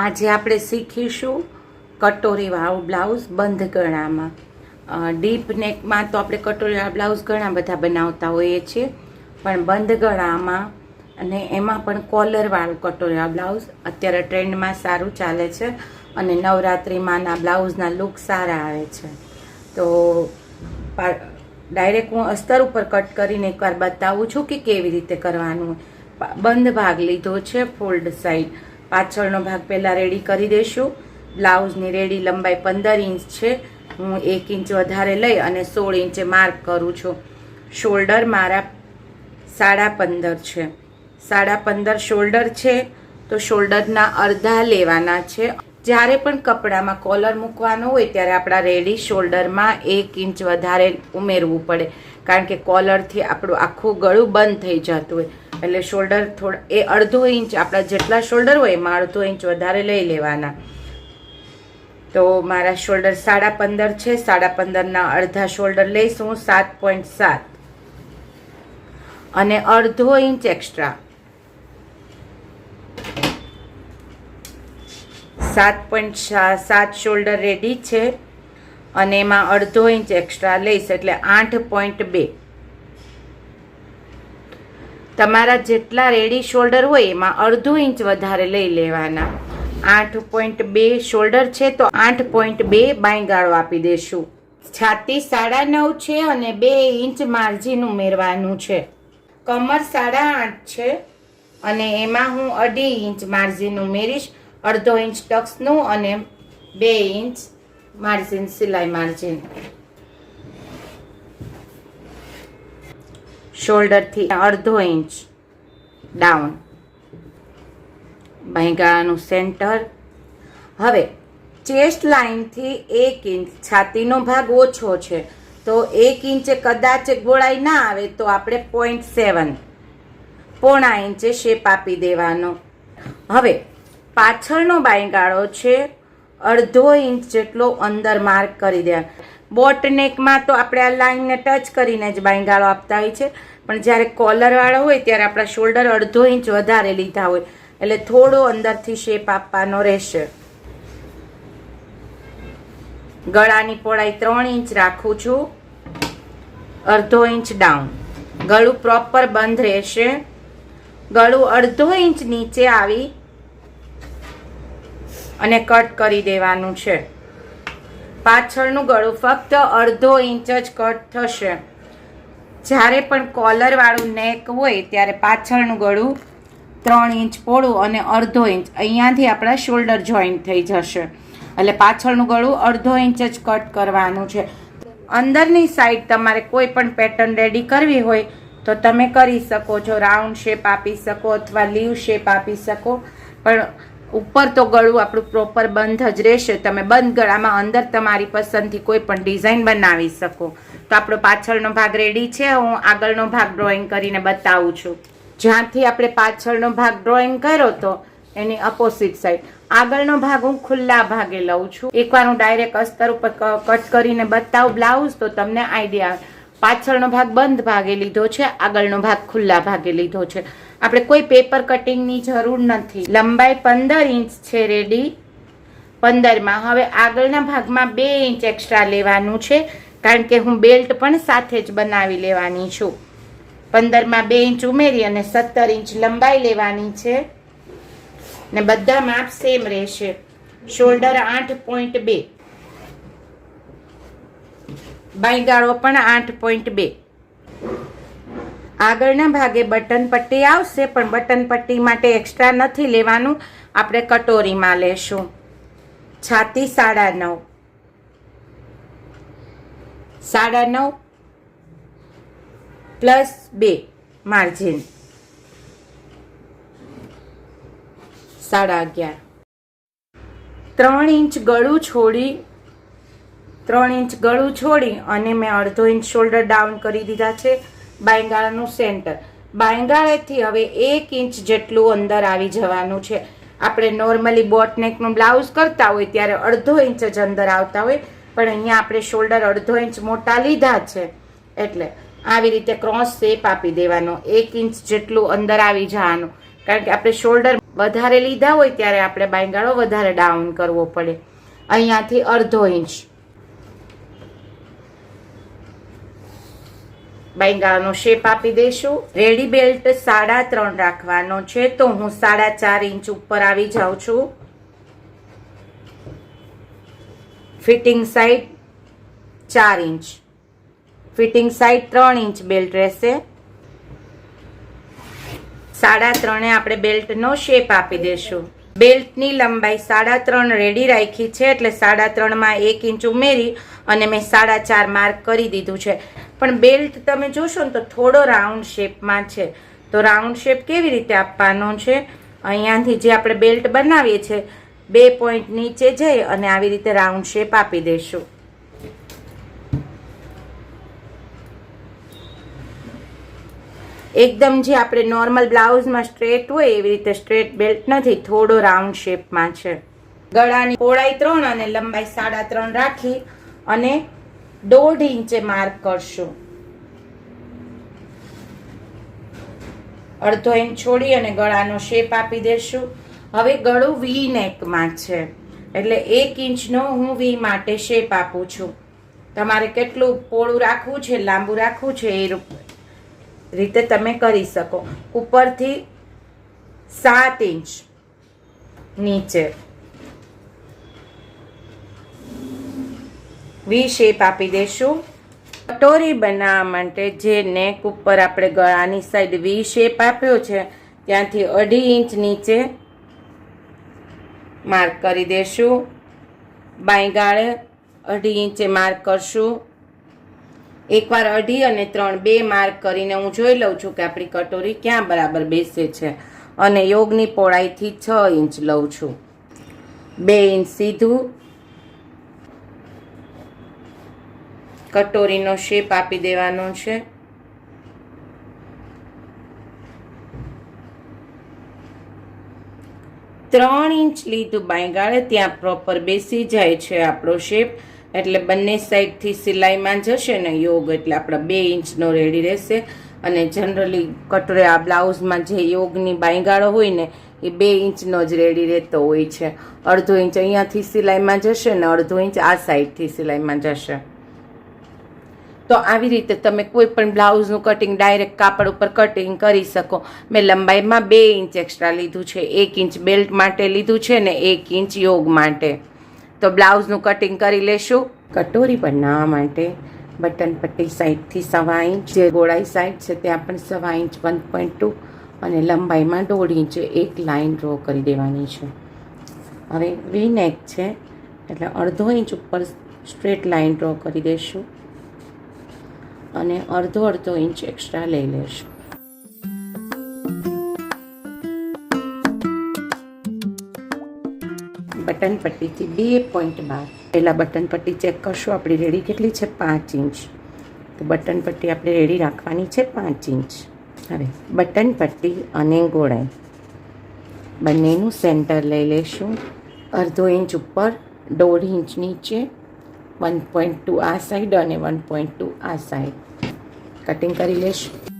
આજે આપણે શીખીશું કટોરી વાળું બ્લાઉઝ બંધ ગળામાં ડીપ નેકમાં તો આપણે કટોરીવાળા બ્લાઉઝ ઘણા બધા બનાવતા હોઈએ છીએ, પણ બંધ ગળામાં અને એમાં પણ કોલરવાળું કટોરીવાળું બ્લાઉઝ અત્યારે ટ્રેન્ડમાં સારું ચાલે છે અને નવરાત્રિમાંના બ્લાઉઝના લુક સારા આવે છે. તો ડાયરેક્ટ હું અસ્તર ઉપર કટ કરીને એકવાર બતાવું છું કે કેવી રીતે કરવાનું. બંધ ભાગ લીધો છે ફોલ્ડ સાઈડ. પાછળનો ભાગ પહેલાં રેડી કરી દઈશું. બ્લાઉઝની રેડી લંબાઈ પંદર ઇંચ છે. હું એક ઇંચ વધારે લઈ અને સોળ ઇંચે માર્ક કરું છું. શોલ્ડર મારા સાડા પંદર છે. સાડા પંદર શોલ્ડર છે, તો શોલ્ડરના અડધા લેવાના છે. જ્યારે પણ કપડામાં કોલર મૂકવાનો હોય, ત્યારે આપણા રેડી શોલ્ડરમાં એક ઇંચ વધારે ઉમેરવું પડે. કારણ કે કોલરથી આપણું આખું ગળું બંધ થઈ જતું હોય. એટલે શોલ્ડર થોડા, એ અડધો ઇંચ, આપણા જેટલા શોલ્ડર હોય એમાં અડધો ઇંચ વધારે લઈ લેવાના. તો મારા શોલ્ડર સાડા પંદર છે, સાડા પંદરના અડધા શોલ્ડર લઈશ હું સાત પોઈન્ટ સાત. અને અડધો ઇંચ એક્સ્ટ્રા સાત પોઈન્ટ સાત શોલ્ડર રેડી છે, અને એમાં અડધો ઇંચ એક્સ્ટ્રા લઈશ, એટલે આઠ પોઈન્ટ બે. તમારા જેટલા રેડી શોલ્ડર હોય એમાં અડધો ઇંચ વધારે લઈ લેવાના. આઠ પોઈન્ટ બે શોલ્ડર છે તો આઠ પોઈન્ટ બે બાંયગાળો આપી દેશું. છાતી સાડા નવ છે અને બે ઇંચ માર્જિન ઉમેરવાનું છે. કમર સાડા આઠ છે અને એમાં હું અઢી ઇંચ માર્જિન ઉમેરીશ. અડધો ઇંચ ટક્સનું અને બે ઇંચ માર્જિન સિલાઈ માર્જિન શોલ્ડરથી અડધો ઇંચ ડાઉન ભાઈગાળાનું સેન્ટર હવે ચેસ્ટ લાઇનથી એક ઇંચ છાતીનો ભાગ ઓછો છે, તો એક ઇંચે કદાચ ગોળાઈ ના આવે તો આપણે પોઈન્ટ સેવન પોણા ઇંચે શેપ આપી દેવાનો. હવે, પાછળનો બાયગાળો છે, અડધો ઇંચ જેટલો અંદર માર્ક કરી દેવા બોટ નેકમાં તો આપણે આ લાઈનને ટચ કરીને જ બાયગાળો આપતા હોય છે. પણ જ્યારે કોલરવાળો હોય ત્યારે આપણા શોલ્ડર અડધો ઇંચ વધારે લીધા હોય. એટલે થોડો અંદરથી શેપ આપવાનો રહેશે. ગળાની પહોળાઈ ત્રણ ઇંચ રાખું છું. અડધો ઇંચ ડાઉન ગળું પ્રોપર બંધ રહેશે. ગળું અડધો ઇંચ નીચે આવી અને કટ કરી દેવાનું છે. પાછળનું ગળું ફક્ત અડધો ઇંચ જ કટ થશે. જ્યારે પણ કોલરવાળું નેક હોય ત્યારે પાછળનું ગળું ત્રણ ઇંચ પોળું અને અડધો ઇંચ. અહીંયાથી આપણા શોલ્ડર જોઈન્ટ થઈ જશે. એટલે પાછળનું ગળું અડધો ઇંચ જ કટ કરવાનું છે. અંદરની સાઈડ તમારે કોઈ પણ પેટર્ન રેડી કરવી હોય તો તમે કરી શકો છો. રાઉન્ડ શેપ આપી શકો અથવા લીવ શેપ આપી શકો. પણ ઉપર તો ગળું આપણું પ્રોપર બંધ જ રહેશે. તમે બંધ ગળામાં અંદર તમારી પસંદથી કોઈ પણ ડિઝાઇન બનાવી શકો. તો આપણો પાછળનો ભાગ રેડી છે. હું આગળનો ભાગ ડ્રોઈંગ કરીને બતાવું છું. જ્યાંથી આપણે પાછળનો ભાગ ડ્રોઈંગ કર્યો તો એની અપોઝિટ સાઈડ આગળનો ભાગ હું ખુલ્લા ભાગે લઉં છું. એકવાર હું ડાયરેક્ટ અસ્તર ઉપર કટ કરીને બતાવું બ્લાઉઝ તો તમને આઈડિયા પાછળનો ભાગ બંધ ભાગે લીધો છે, આગળનો ભાગ ખુલ્લા ભાગે લીધો છે. આપણે કોઈ પેપર કટિંગની જરૂર નથી. લંબાઈ પંદર ઇંચ છે, રેડી. પંદરમાં. હવે આગળના ભાગમાં બે ઇંચ એક્સ્ટ્રા લેવાનું છે, કારણ કે હું બેલ્ટ પણ સાથે જ બનાવી લેવાની છું. પંદરમાં બે ઇંચ ઉમેરી અને સત્તર ઇંચ લંબાઈ લેવાની છે. ને બધા માપ સેમ રહેશે. શોલ્ડર આઠ પોઈન્ટ બે. બાયગાળો પણ આઠ પોઈન્ટ બે. આગળના ભાગે બટન પટ્ટી આવશે, પણ બટન પટ્ટી માટે એક્સ્ટ્રા નથી લેવાનું. આપણે કટોરીમાં લેશું. છાતી સાડા નવ. સાડા નવ પ્લસ બે માર્જિન. સાડા અગિયાર. ત્રણ ઇંચ ગળું છોડી ત્રણ ઇંચ ગળું છોડી અને મેં અડધો ઇંચ શોલ્ડર ડાઉન કરી દીધા છે બાયંગાળાનું સેન્ટર. બાયંગાળેથી હવે એક ઇંચ જેટલું અંદર આવી જવાનું છે. આપણે નોર્મલી બોટનેકનું બ્લાઉઝ કરતા હોય ત્યારે અડધો ઇંચ જ અંદર આવતા હોય, પણ અહીંયા આપણે શોલ્ડર અડધો ઇંચ મોટા લીધા છે. એટલે આવી રીતે ક્રોસ શેપ આપી દેવાનો, એક ઇંચ જેટલું અંદર આવી જવાનું. કારણ કે આપણે શોલ્ડર વધારે લીધા હોય ત્યારે આપણે બાયંગાળો વધારે ડાઉન કરવો પડે. અહીંયાથી અડધો ઇંચ. બાયગાળાનો શેપ આપી દઈશું રેડી બેલ્ટ સાડા ત્રણ રાખવાનો છે, તો હું સાડા ચાર ઇંચ ઉપર આવી જાઉં છું. ફિટિંગ સાઈડ ચાર ઇંચ. ફિટિંગ સાઈડ ત્રણ ઇંચ બેલ્ટ રહેશે. સાડા ત્રણે આપણે બેલ્ટનો શેપ આપી દેશું. બેલ્ટની લંબાઈ સાડા ત્રણ રેડી રાખી છે એટલે સાડા ત્રણમાં એક ઇંચ ઉમેરી અને મેં સાડા ચાર માર્ક કરી દીધું છે. પણ બેલ્ટ તમે જોશો ને તો થોડો રાઉન્ડ શેપમાં છે. તો રાઉન્ડ શેપ કેવી રીતે આપવાનો છે? અહીંયાથી જે આપણે બેલ્ટ બનાવીએ છીએ બે પોઈન્ટ નીચે જઈ અને આવી રીતે રાઉન્ડ શેપ આપી દઈશું. એકદમ જે આપણે નોર્મલ બ્લાઉઝમાં સ્ટ્રેટ હોય એવી રીતે સ્ટ્રેટ બેલ્ટ નથી, થોડો રાઉન્ડ શેપમાં છે. ગળાની પહોળાઈ ત્રણ અને લંબાઈ સાડા ત્રણ રાખી અને દોઢ ઇંચે માર્ક કરશું. અડધો ઇંચ છોડી અને ગળાનો શેપ આપી દેશું. હવે ગળું વી નેકમાં છે. એટલે એક ઇંચનો હું વી માટે શેપ આપું છું. તમારે કેટલું પોળું રાખવું છે, લાંબુ રાખવું છે એ રીતે તમે કરી શકો. ઉપરથી સાત ઇંચ નીચે. વી શેપ આપી દેશું. કટોરી બનાવવા માટે જે નેક ઉપર આપણે ગળાની સાઈડ વી શેપ આપ્યો છે, ત્યાંથી અઢી ઇંચ નીચે માર્ક કરી દેશું. બાઈ ગાળે અઢી ઇંચે માર્ક કરશું. એકવાર અઢી અને ત્રણ બે માર્ક કરીને હું જોઈ લઉં છું કે આપણી કટોરી ક્યાં બરાબર બેસે છે. અને યોગની પહોળાઈથી છ ઇંચ લઉં છું. બે ઇંચ સીધું. કટોરીનો શેપ આપી દેવાનો છે. ત્રણ ઇંચ લીધું બાંયગાળે, ત્યાં પ્રોપર બેસી જાય છે આપણો શેપ. એટલે બંને સાઈડથી સિલાઈમાં જશે ને યોગ, એટલે આપણા બે ઇંચનો રેડી રહેશે. અને જનરલી કટોરે આ બ્લાઉઝમાં જે યોગની બાંયગાળો હોય ને, એ બે ઇંચનો જ રેડી રહેતો હોય છે. અડધો ઇંચ અહીંયાથી સિલાઈમાં જશે ને અડધો ઇંચ આ સાઈડથી સિલાઈમાં જશે. તો આવી રીતે તમે કોઈ પણ બ્લાઉઝનું કટિંગ ડાયરેક્ટ કાપડ ઉપર કટિંગ કરી શકો. મેં લંબાઈમાં બે ઇંચ એક્સ્ટ્રા લીધું છે. એક ઇંચ બેલ્ટ માટે લીધું છે ને એક ઇંચ યોગ માટે. તો બ્લાઉઝનું કટિંગ કરી લેશું. કટોરી બનાવવા માટે બટન પટ્ટી સાઈડથી સવા ઇંચ, જે ગોળાઈ સાઈડ છે ત્યાં પણ સવા ઇંચ વન પોઈન્ટ ટુ અને લંબાઈમાં દોઢ ઇંચ એક લાઇન ડ્રો કરી દેવાની છે. હવે વી નેક છે, એટલે અડધો ઇંચ ઉપર સ્ટ્રેટ લાઇન ડ્રો કરી દઈશું અને અડધો અડધો ઇંચ એક્સ્ટ્રા લઈ લેશું. બટન પટ્ટીથી બે પોઈન્ટ બાર. પહેલાં બટન પટ્ટી ચેક કરશું, આપણી રેડી કેટલી છે? પાંચ ઇંચ. તો બટન પટ્ટી આપણે રેડી રાખવાની છે પાંચ ઇંચ. હવે બટન પટ્ટી અને ગોળાઈ. બંનેનું સેન્ટર લઈ લેશું. અડધો ઇંચ ઉપર, દોઢ ઇંચ નીચે, વન પોઈન્ટ ટુ આ સાઈડ અને વન પોઈન્ટ ટુ આ સાઈડ. કટિંગ કરી લેશું.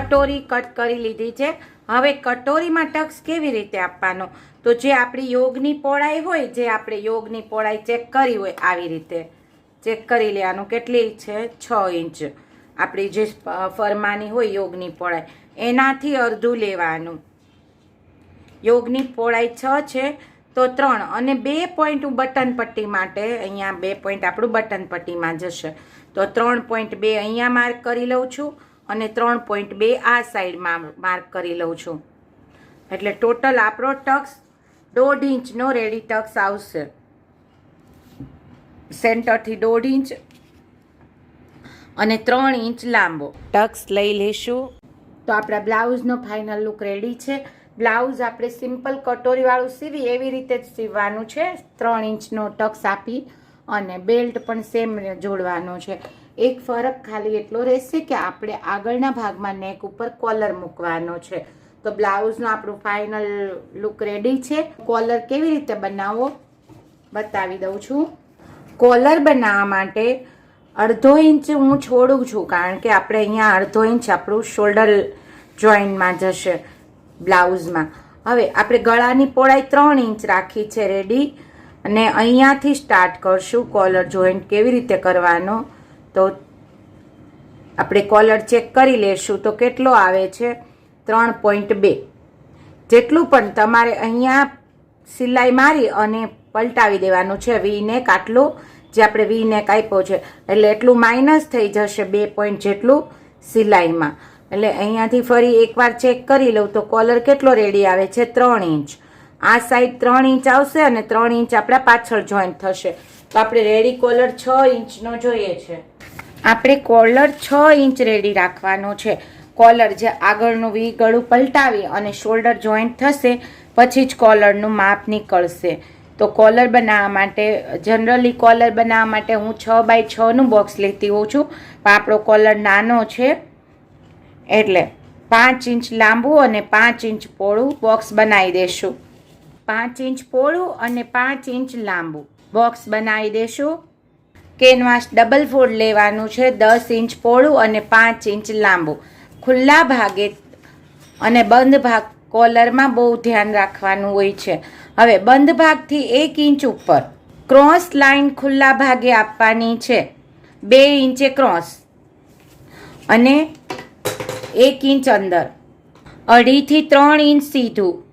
કટોરી કટ કરી લીધી છે. હવે કટોરીમાં ટક્સ કેવી રીતે આપવાનો? તો જે આપણી યોગની પહોળાઈ હોય, જે આપણે યોગની પહોળાઈ ચેક કરી હોય, આવી રીતે ચેક કરી લેવાનું. કેટલી છે? છ ઇંચ. આપણી જે ફરમાની હોય યોગની પહોળાઈ. એનાથી અડધું લેવાનું. યોગની પહોળાઈ છ છે, તો ત્રણ. અને બે પોઈન્ટ બટન પટ્ટી માટે અહીંયા બે પોઈન્ટ આપણું બટન પટ્ટીમાં જશે. તો ત્રણ પોઈન્ટ બે અહીંયા માર્ક કરી લઉં છું. અને ત્રણ પોઈન્ટ બે આ સાઈડમાં માર્ક કરી લઉં છું. એટલે ટોટલ આપણો ટક્સ દોઢ ઇંચનો રેડી ટક્સ આવશે. સેન્ટરથી દોઢ ઇંચ અને ત્રણ ઇંચ લાંબો. ટક્સ લઈ લેશું. તો આપણા બ્લાઉઝનો ફાઇનલ લુક રેડી છે. બ્લાઉઝ આપણે સિમ્પલ કટોરીવાળું સીવી એવી રીતે જ સીવવાનું છે. ત્રણ ઇંચનો ટક્સ આપી અને બેલ્ટ પણ સેમ જોડવાનો છે. એક ફરક ખાલી એટલો રહેશે કે આપણે આગળના ભાગમાં નેક ઉપર કોલર મૂકવાનો છે. તો બ્લાઉઝનો આપણું ફાઇનલ લુક રેડી છે. કોલર કેવી રીતે બનાવવો બતાવી દઉં છું. કોલર બનાવવા માટે અડધો ઇંચ હું છોડું છું કારણ કે આપણે અહીંયા અડધો ઇંચ આપણું શોલ્ડર જોઈન્ટમાં જશે બ્લાઉઝમાં. હવે આપણે ગળાની પહોળાઈ ત્રણ ઇંચ રાખી છે રેડી અને અહીંયાથી સ્ટાર્ટ કરશું કોલર જોઈન્ટ કેવી રીતે કરવાનો તો આપણે કોલર ચેક કરી લેશું તો કેટલો આવે છે? ત્રણ પોઈન્ટ બે. જેટલું પણ તમારે અહીંયા સિલાઈ મારી અને પલટાવી દેવાનું છે. વી નેક આટલું જે આપણે વી નેક આપ્યો છે. એટલે એટલું માઇનસ થઈ જશે બે પોઈન્ટ જેટલું સિલાઈમાં. એટલે અહીંયાથી ફરી એકવાર ચેક કરી લઉં તો કોલર કેટલો રેડી આવે છે? ત્રણ ઇંચ આ સાઈડ ત્રણ ઇંચ આવશે અને ત્રણ ઇંચ આપણા પાછળ જોઈન્ટ થશે. આપણે રેડી કોલર છ ઇંચનો જોઈએ છે. આપણે કોલર છ ઇંચ રેડી રાખવાનો છે. કોલર જે આગળનું વી ગળું પલટાવી અને શોલ્ડર જોઈન્ટ થશે, પછી જ કોલરનું માપ નીકળશે. તો કોલર બનાવવા માટે જનરલી કોલર બનાવવા માટે હું છ બાય છનું બોક્સ લેતી હોઉં છું. પણ આપણો કોલર નાનો છે. એટલે પાંચ ઇંચ લાંબુ અને પાંચ ઇંચ પોળું બોક્સ બનાવી દેશું. પાંચ ઇંચ પોળું અને પાંચ ઇંચ લાંબુ. બોક્સ બનાવી દેશું. કેનવાસ ડબલ ફોલ્ડ લેવાનું છે, દસ ઇંચ પહોળું અને પાંચ ઇંચ લાંબુ. ખુલ્લા ભાગે અને બંધ ભાગ કોલરમાં બહુ ધ્યાન રાખવાનું હોય છે. હવે બંધ ભાગથી એક ઇંચ ઉપર ક્રોસ લાઈન ખુલ્લા ભાગે આપવાની છે. બે ઇંચે ક્રોસ અને એક ઇંચ અંદર. અઢીથી ત્રણ ઇંચ સીધું.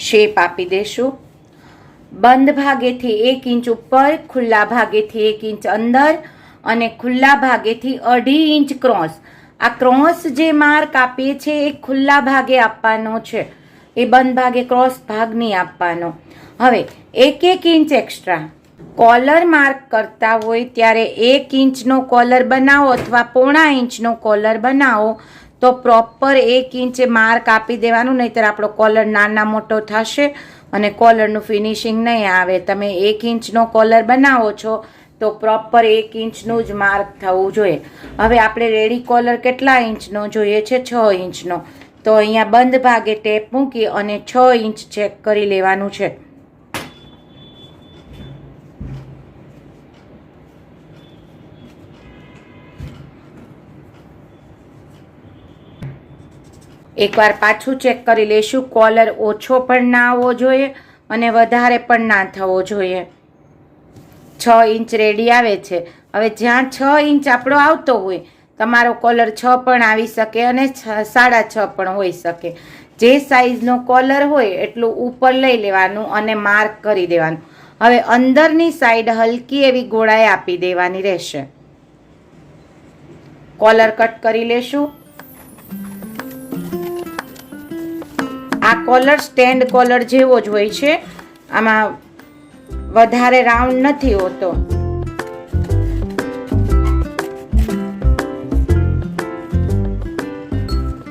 શેપ આપી દેશું. બંધ ભાગેથી એક ઇંચ ઉપર, ખુલ્લા ભાગેથી એક ઇંચ અંદર અને ખુલ્લા ભાગેથી અઢી ઇંચ ક્રોસ. આ ક્રોસ જે માર્ક આપીએ છે એ ખુલ્લા ભાગે આપવાનો છે. એ બંધ ભાગે ક્રોસ ભાગ નહીં આપવાનો. હવે, એક એક ઇંચ એક્સ્ટ્રા કોલર માર્ક કરતા હોય ત્યારે એક ઇંચનો કોલર બનાવો અથવા પોણા ઇંચનો કોલર બનાવો. તો પ્રોપર એક ઇંચે માર્ક આપી દેવાનું, નહીંતર આપણો કોલર નાના મોટો થશે અને કોલરનું ફિનિશિંગ નહીં આવે. તમે એક ઇંચનો કોલર બનાવો છો, તો પ્રોપર એક ઇંચનું જ માર્ક થવું જોઈએ. હવે આપણે રેડી કોલર કેટલા ઇંચનો જોઈએ છે? છ ઇંચનો તો અહીંયા બંધ ભાગે ટેપ મૂકી અને છ ઇંચ ચેક કરી લેવાનું છે. એકવાર પાછું ચેક કરી લેશું. કોલર ઓછો પણ ના આવવો જોઈએ અને વધારે પણ ના થવો જોઈએ. છ ઇંચ રેડી આવે છે. હવે જ્યાં છ ઇંચ આપણો આવતો હોય, તમારો કોલર છ પણ આવી શકે અને સાડા છ પણ હોઈ શકે. જે સાઈઝનો કોલર હોય એટલું ઉપર લઈ લેવાનું અને માર્ક કરી દેવાનું. હવે અંદરની સાઈડ હલકી એવી ગોળાઈ આપી દેવાની રહેશે. કોલર કટ કરી લેશું. આ કોલર સ્ટેન્ડ કોલર જેવો જ હોય છે. આમાં વધારે રાઉન્ડ નથી હોતો.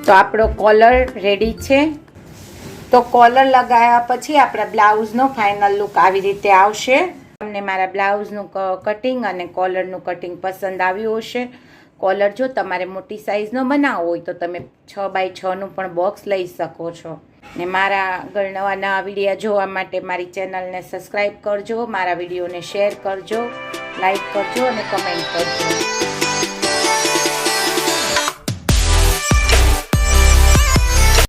તો આપણો કોલર રેડી છે. તો કોલર લગાવ્યા પછી આપણા બ્લાઉઝનો ફાઇનલ લુક આવી રીતે આવશે. તમને મારા બ્લાઉઝનું કટિંગ અને કોલરનું કટિંગ પસંદ આવ્યું હશે. કોલર જો તમારે મોટી સાઇઝનો બનાવવો હોય તો તમે છ બાય છનું પણ બોક્સ લઈ શકો છો. ને મારા આગળ નવા નવા વીડિયો જોવા માટે મારી ચેનલને સબસ્ક્રાઈબ કરજો, મારા વિડીયોને શેર કરજો લાઈક કરજો અને કમેન્ટ કરજો.